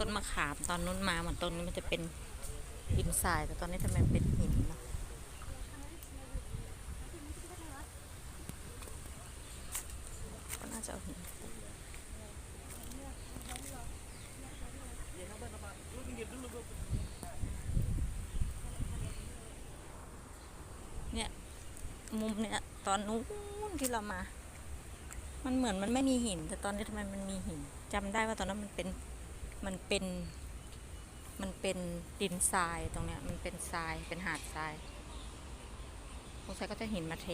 ต้นมะขามตอนนู้นมาเหมือนต้นนี้มันจะเป็นดินทรายแต่ตอนนี้ทำไมเป็นหินเนอะก็น่าจะเอาหินเนี่ย มุมเนี่ย ตอนนู้นที่เรามา มันเหมือนมันไม่มีหิน แต่ตอนนี้ทำไมมันมีหินจำได้ว่าตอนนั้นมันเป็น มันเป็นมันเป็นดินทรายตรงเนี้ยมันเป็นทรายเป็นหาดทรายสงสัยก็จะหินมาเท